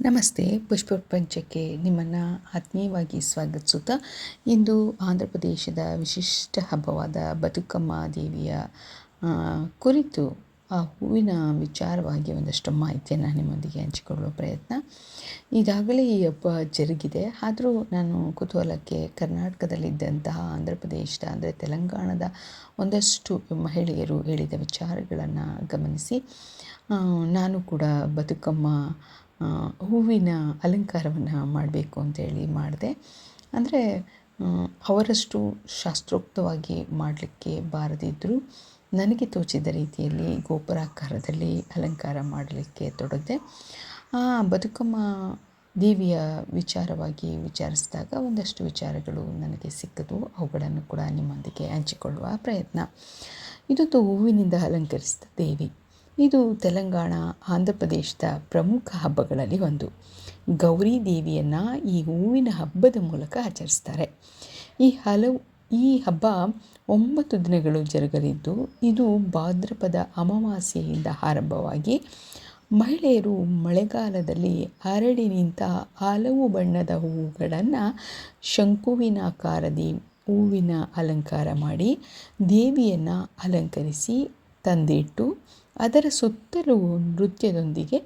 ನಮಸ್ತೆ ಪುಷ್ಪ ಪ್ರಪಂಚಕ್ಕೆ ನಿಮ್ಮನ್ನು ಆತ್ಮೀಯವಾಗಿ ಸ್ವಾಗತಿಸುತ್ತಾ ಇಂದು ಆಂಧ್ರ ಪ್ರದೇಶದ ವಿಶಿಷ್ಟ ಹಬ್ಬವಾದ ಬದುಕಮ್ಮ ದೇವಿಯ ಕುರಿತು ಆ ಹೂವಿನ ವಿಚಾರವಾಗಿ ಒಂದಷ್ಟು ಮಾಹಿತಿಯನ್ನು ನಿಮ್ಮೊಂದಿಗೆ ಹಂಚಿಕೊಳ್ಳುವ ಪ್ರಯತ್ನ ಈಗಾಗಲೇ ಈ ಹಬ್ಬ ಜರುಗಿದೆ. ಆದರೂ ನಾನು ಕುತೂಹಲಕ್ಕೆ ಕರ್ನಾಟಕದಲ್ಲಿದ್ದಂತಹ ಆಂಧ್ರ ಪ್ರದೇಶದ, ಅಂದರೆ ತೆಲಂಗಾಣದ ಒಂದಷ್ಟು ಮಹಿಳೆಯರು ಹೇಳಿದ ವಿಚಾರಗಳನ್ನು ಗಮನಿಸಿ ನಾನು ಕೂಡ ಬದುಕಮ್ಮ ಹೂವಿನ ಅಲಂಕಾರವನ್ನು ಮಾಡಬೇಕು ಅಂತೇಳಿ ಮಾಡಿದೆ. ಅಂದರೆ ಅವರಷ್ಟು ಶಾಸ್ತ್ರೋಕ್ತವಾಗಿ ಮಾಡಲಿಕ್ಕೆ ಬಾರದಿದ್ದರೂ ನನಗೆ ತೋಚಿದ ರೀತಿಯಲ್ಲಿ ಗೋಪುರಾಕಾರದಲ್ಲಿ ಅಲಂಕಾರ ಮಾಡಲಿಕ್ಕೆ ತೊಡಗಿದೆ. ಆ, ಬದುಕಮ್ಮ ದೇವಿಯ ವಿಚಾರವಾಗಿ ವಿಚಾರಿಸಿದಾಗ ಒಂದಷ್ಟು ವಿಚಾರಗಳು ನನಗೆ ಸಿಕ್ಕದು. ಅವುಗಳನ್ನು ಕೂಡ ನಿಮ್ಮೊಂದಿಗೆ ಹಂಚಿಕೊಳ್ಳುವ ಪ್ರಯತ್ನ. ಇದೊಂದು ಹೂವಿನಿಂದ ಅಲಂಕರಿಸಿದ ದೇವಿ. ಇದು ತೆಲಂಗಾಣ, ಆಂಧ್ರ ಪ್ರದೇಶದ ಪ್ರಮುಖ ಹಬ್ಬಗಳಲ್ಲಿ ಒಂದು. ಗೌರಿ ದೇವಿಯನ್ನು ಈ ಹೂವಿನ ಹಬ್ಬದ ಮೂಲಕ ಆಚರಿಸ್ತಾರೆ. ಈ ಹಲವು, ಈ ಹಬ್ಬ ಒಂಬತ್ತು ದಿನಗಳು ಜರುಗಲಿದ್ದು, ಇದು ಭಾದ್ರಪದ ಅಮಾವಾಸ್ಯೆಯಿಂದ ಆರಂಭವಾಗಿ ಮಹಿಳೆಯರು ಮಳೆಗಾಲದಲ್ಲಿ ಅರಳಿ ನಿಂತ ಹಲವು ಬಣ್ಣದ ಹೂವುಗಳನ್ನು ಶಂಕುವಿನಾಕಾರದಿ ಹೂವಿನ ಅಲಂಕಾರ ಮಾಡಿ ದೇವಿಯನ್ನು ಅಲಂಕರಿಸಿ ತಂದಿಟ್ಟು ಅದರ ಸುತ್ತಲೂ ನೃತ್ಯದೊಂದಿಗೆ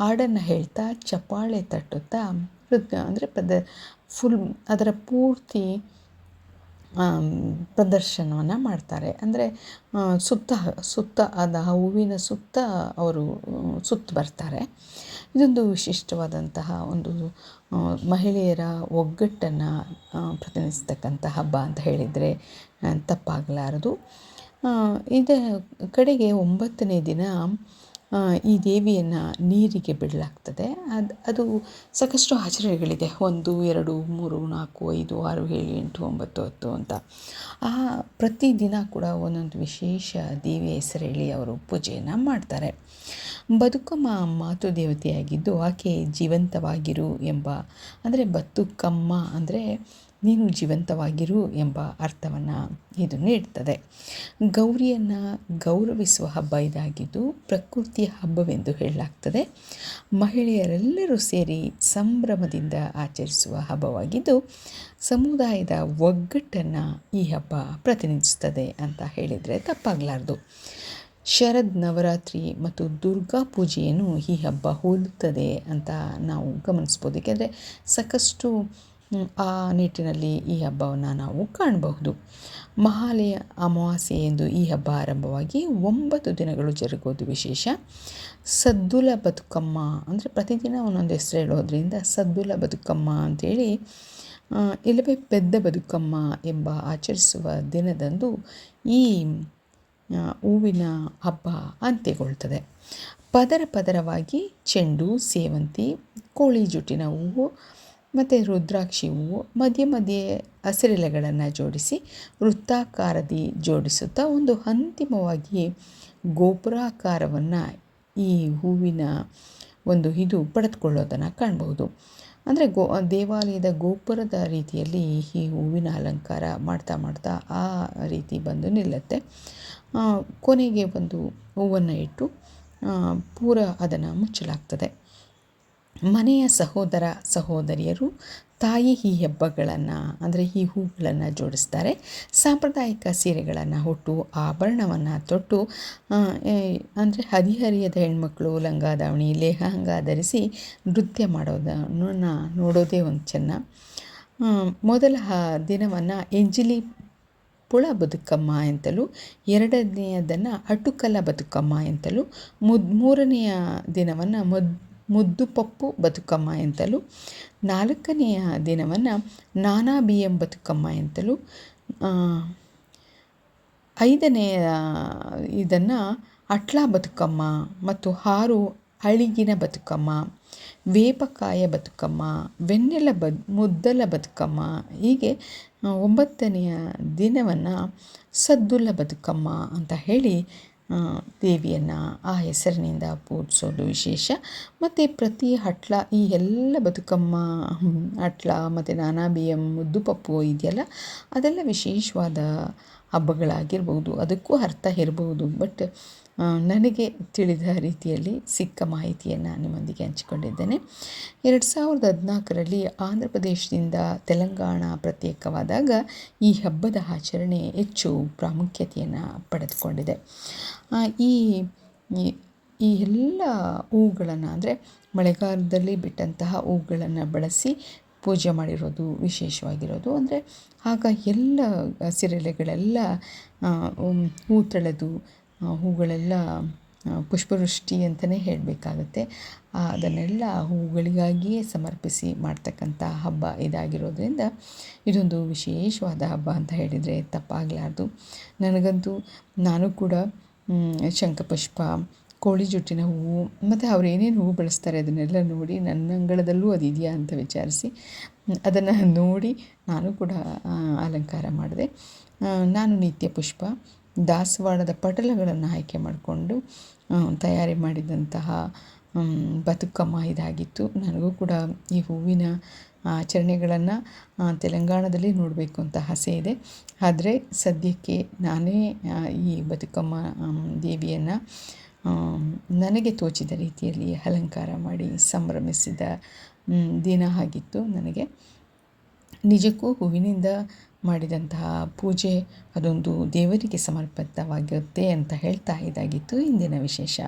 ಹಾಡನ್ನು ಹೇಳ್ತಾ, ಚಪ್ಪಾಳೆ ತಟ್ಟುತ್ತಾ, ನೃತ್ಯ ಅಂದರೆ ಪದ ಫುಲ್ ಅದರ ಪೂರ್ತಿ ಪ್ರದರ್ಶನವನ್ನು ಮಾಡ್ತಾರೆ. ಅಂದರೆ ಸುತ್ತ ಸುತ್ತ ಆದ ಹೂವಿನ ಸುತ್ತ ಅವರು, ಸುತ್ತ ಬರ್ತಾರೆ. ಇದೊಂದು ವಿಶಿಷ್ಟವಾದಂತಹ ಒಂದು ಮಹಿಳೆಯರ ಒಗ್ಗಟ್ಟನ್ನು ಪ್ರತಿನಿಧಿಸ್ತಕ್ಕಂಥ ಹಬ್ಬ ಅಂತ ಹೇಳಿದರೆ ತಪ್ಪಾಗಲಾರದು. ಇದ ಕಡೆಗೆ ಒಂಬತ್ತನೇ ದಿನ ಈ ದೇವಿಯನ್ನು ನೀರಿಗೆ ಬಿಡಲಾಗ್ತದೆ. ಅದು ಅದು ಸಾಕಷ್ಟು ಆಚರಣೆಗಳಿದೆ ಒಂದು, ಎರಡು, ಮೂರು, ನಾಲ್ಕು, ಐದು, ಆರು, ಏಳು, ಎಂಟು, ಒಂಬತ್ತು, ಹತ್ತು ಅಂತ. ಆ ಪ್ರತಿದಿನ ಕೂಡ ಒಂದೊಂದು ವಿಶೇಷ ದೇವಿಯ ಹೆಸರೇಳಿ ಅವರು ಪೂಜೆಯನ್ನು ಮಾಡ್ತಾರೆ. ಬದುಕಮ್ಮ ಮಾತು ದೇವತೆಯಾಗಿದ್ದು ಆಕೆ ಜೀವಂತವಾಗಿರು ಎಂಬ, ಅಂದರೆ ಬದುಕಮ್ಮ ಅಂದರೆ ನೀನು ಜೀವಂತವಾಗಿರು ಎಂಬ ಅರ್ಥವನ್ನು ಇದು ನೀಡ್ತದೆ. ಗೌರಿಯನ್ನು ಗೌರವಿಸುವ ಹಬ್ಬ ಇದಾಗಿದ್ದು ಪ್ರಕೃತಿಯ ಹಬ್ಬವೆಂದು ಹೇಳಲಾಗ್ತದೆ. ಮಹಿಳೆಯರೆಲ್ಲರೂ ಸೇರಿ ಸಂಭ್ರಮದಿಂದ ಆಚರಿಸುವ ಹಬ್ಬವಾಗಿದ್ದು ಸಮುದಾಯದ ಒಗ್ಗಟ್ಟನ್ನು ಈ ಹಬ್ಬ ಪ್ರತಿನಿಧಿಸುತ್ತದೆ ಅಂತ ಹೇಳಿದರೆ ತಪ್ಪಾಗಲಾರ್ದು. ಶರದ್ ನವರಾತ್ರಿ ಮತ್ತು ದುರ್ಗಾ ಪೂಜೆಯನ್ನು ಈ ಹಬ್ಬ ಹೋಲುತ್ತದೆ ಅಂತ ನಾವು ಗಮನಿಸ್ಬೋದು. ಏಕೆಂದರೆ ಸಾಕಷ್ಟು ಆ ನಿಟ್ಟಿನಲ್ಲಿ ಈ ಹಬ್ಬವನ್ನು ನಾವು ಕಾಣಬಹುದು. ಮಹಾಲಯ ಅಮಾವಾಸ್ಯೆ ಎಂದು ಈ ಹಬ್ಬ ಆರಂಭವಾಗಿ ಒಂಬತ್ತು ದಿನಗಳು ಜರುಗೋದು ವಿಶೇಷ. ಸದ್ದುಲ ಬದುಕಮ್ಮ ಅಂದರೆ ಪ್ರತಿದಿನ ಒಂದೊಂದು ಹೆಸರು ಹೇಳೋದ್ರಿಂದ ಸದ್ದುಲ ಬದುಕಮ್ಮ ಅಂಥೇಳಿ ಇಲ್ಲವೇ ಪೆದ್ದ ಬದುಕಮ್ಮ ಎಂಬ ಆಚರಿಸುವ ದಿನದಂದು ಈ ಹೂವಿನ ಹಬ್ಬ ಅಂತ್ಯಗೊಳ್ತದೆ. ಪದರ ಪದರವಾಗಿ ಚೆಂಡು, ಸೇವಂತಿ, ಕೋಳಿ ಜುಟ್ಟಿನ ಹೂವು ಮತ್ತು ರುದ್ರಾಕ್ಷಿ ಹೂವು ಮಧ್ಯೆ ಮಧ್ಯೆ ಹಸಿರೆಲೆಗಳನ್ನು ಜೋಡಿಸಿ ವೃತ್ತಾಕಾರದಿ ಜೋಡಿಸುತ್ತಾ ಒಂದು ಅಂತಿಮವಾಗಿ ಗೋಪುರಾಕಾರವನ್ನು ಈ ಹೂವಿನ ಒಂದು ಇದು ಪಡೆದುಕೊಳ್ಳೋದನ್ನು ಕಾಣಬಹುದು. ಅಂದರೆ ಗೋ, ದೇವಾಲಯದ ಗೋಪುರದ ರೀತಿಯಲ್ಲಿ ಈ ಹೂವಿನ ಅಲಂಕಾರ ಮಾಡ್ತಾ ಮಾಡ್ತಾ ಆ ರೀತಿ ಬಂದು ನಿಲ್ಲುತ್ತೆ. ಕೊನೆಗೆ ಒಂದು ಹೂವನ್ನು ಇಟ್ಟು ಪೂರ ಅದನ್ನು ಮುಚ್ಚಲಾಗ್ತದೆ. ಮನೆಯ ಸಹೋದರ ಸಹೋದರಿಯರು ತಾಯಿ ಈ ಹೆಬ್ಬಗಳನ್ನು, ಅಂದರೆ ಈ ಹೂಗಳನ್ನು ಜೋಡಿಸ್ತಾರೆ. ಸಾಂಪ್ರದಾಯಿಕ ಸೀರೆಗಳನ್ನು ಹುಟ್ಟು ಆಭರಣವನ್ನು ತೊಟ್ಟು ಅಂದರೆ ಹದಿಹರಿಯದ ಹೆಣ್ಮಕ್ಳು ಲಂಗ ದಾವಣಿ ಲೆಹಂಗ ಧರಿಸಿ ನೃತ್ಯ ಮಾಡೋದನ್ನು ನೋಡೋದೇ ಒಂದು ಚೆನ್ನ. ಮೊದಲ ದಿನವನ್ನು ಎಂಜಿಲಿ ಪುಳ ಬದುಕಮ್ಮ ಎಂತಲೂ, ಎರಡನೆಯದನ್ನು ಅಟುಕಲ ಬದುಕಮ್ಮ ಎಂತಲೂ, ಮುದ್, ಮೂರನೆಯ ದಿನವನ್ನು ಮದ್ ಮುದ್ದು ಪಪ್ಪು ಬದುಕಮ್ಮ ಎಂತಲೂ. ನಾಲ್ಕನೆಯ ದಿನವನ್ನು ನಾನಾ ಬಿಯಂ ಬದುಕಮ್ಮ ಎಂತಲೂ. ಐದನೆಯ ಇದನ್ನು ಅಟ್ಲಾ ಬದುಕಮ್ಮ ಮತ್ತು ಹಾರು ಅಳಿಗಿನ ಬದುಕಮ್ಮ, ವೇಪಕಾಯ ಬದುಕಮ್ಮ, ವೆನ್ನೆಲ ಬದ್ ಮುದ್ದಲ ಬದುಕಮ್ಮ, ಹೀಗೆ ಒಂಬತ್ತನೆಯ ದಿನವನ್ನು ಸದ್ದುಲ ಬದುಕಮ್ಮ ಅಂತ ಹೇಳಿ ದೇವಿಯನ್ನು ಆ ಹೆಸರಿನಿಂದ ಪೂಜಿಸೋದು ವಿಶೇಷ. ಮತ್ತು ಪ್ರತಿ ಹಟ್ಲ, ಈ ಎಲ್ಲ ಬದುಕಮ್ಮ, ಹಟ್ಲ, ಮತ್ತು ನಾನಾ ಬಿಯಂ, ಮುದ್ದು ಪಪ್ಪು ಇದೆಯಲ್ಲ, ಅದೆಲ್ಲ ವಿಶೇಷವಾದ ಹಬ್ಬಗಳಾಗಿರ್ಬೋದು. ಅದಕ್ಕೂ ಅರ್ಥ ಇರ್ಬೋದು. ಬಟ್ ನನಗೆ ತಿಳಿದ ರೀತಿಯಲ್ಲಿ ಸಿಕ್ಕ ಮಾಹಿತಿಯನ್ನು ನಿಮ್ಮೊಂದಿಗೆ ಹಂಚಿಕೊಂಡಿದ್ದೇನೆ. ಎರಡು ಸಾವಿರದ ಹದಿನಾಲ್ಕರಲ್ಲಿ ಆಂಧ್ರ ಪ್ರದೇಶದಿಂದ ತೆಲಂಗಾಣ ಪ್ರತ್ಯೇಕವಾದಾಗ ಈ ಹಬ್ಬದ ಆಚರಣೆ ಹೆಚ್ಚು ಪ್ರಾಮುಖ್ಯತೆಯನ್ನು ಪಡೆದುಕೊಂಡಿದೆ. ಈ ಈ ಎಲ್ಲ ಹೂಗಳನ್ನು ಅಂದರೆ ಮಳೆಗಾಲದಲ್ಲಿ ಬಿಟ್ಟಂತಹ ಹೂಗಳನ್ನು ಬಳಸಿ ಪೂಜೆ ಮಾಡಿರೋದು ವಿಶೇಷವಾಗಿರೋದು. ಅಂದರೆ ಆಗ ಎಲ್ಲ ಸಿರೆಲೆಗಳೆಲ್ಲ ಹೂ ತಳೆದು ಹೂಗಳೆಲ್ಲ ಪುಷ್ಪವೃಷ್ಟಿ ಅಂತಲೇ ಹೇಳಬೇಕಾಗತ್ತೆ. ಅದನ್ನೆಲ್ಲ ಹೂಗಳಿಗಾಗಿಯೇ ಸಮರ್ಪಿಸಿ ಮಾಡ್ತಕ್ಕಂಥ ಹಬ್ಬ ಇದಾಗಿರೋದ್ರಿಂದ ಇದೊಂದು ವಿಶೇಷವಾದ ಹಬ್ಬ ಅಂತ ಹೇಳಿದರೆ ತಪ್ಪಾಗಲಾರ್ದು. ನನಗಂತೂ ನಾನು ಕೂಡ ಶಂಖಪುಷ್ಪ, ಕೋಳಿ ಜುಟ್ಟಿನ ಹೂವು, ಮತ್ತು ಅವ್ರು ಏನೇನು ಹೂವು ಬಳಸ್ತಾರೆ ಅದನ್ನೆಲ್ಲ ನೋಡಿ ನನ್ನ ಅಂಗಳದಲ್ಲೂ ಅದು ಇದೆಯಾ ಅಂತ ವಿಚಾರಿಸಿ ಅದನ್ನು ನೋಡಿ ನಾನು ಕೂಡ ಅಲಂಕಾರ ಮಾಡಿದೆ. ನಾನು ನಿತ್ಯ ಪುಷ್ಪ ದಾಸವಾಳದ ಪಟಲಗಳನ್ನು ಆಯ್ಕೆ ಮಾಡಿಕೊಂಡು ತಯಾರಿ ಮಾಡಿದಂತಹ ಬದುಕಮ್ಮ ಇದಾಗಿತ್ತು. ನನಗೂ ಕೂಡ ಈ ಹೂವಿನ ಆಚರಣೆಗಳನ್ನು ತೆಲಂಗಾಣದಲ್ಲಿ ನೋಡಬೇಕು ಅಂತ ಆಸೆ ಇದೆ. ಆದರೆ ಸದ್ಯಕ್ಕೆ ನಾನೇ ಈ ಬದುಕಮ್ಮ ದೇವಿಯನ್ನು ನನಗೆ ತೋಚಿದ ರೀತಿಯಲ್ಲಿ ಅಲಂಕಾರ ಮಾಡಿ ಸಂಭ್ರಮಿಸಿದ ದಿನ ಆಗಿತ್ತು ನನಗೆ. ನಿಜಕ್ಕೂ ಹೂವಿನಿಂದ ಮಾಡಿದಂತಹ ಪೂಜೆ ಅದೊಂದು ದೇವರಿಗೆ ಸಮರ್ಪಿತವಾಗಿರುತ್ತೆ ಅಂತ ಹೇಳ್ತಾ ಇದಾಗಿತ್ತು ಇಂದಿನ ವಿಶೇಷ.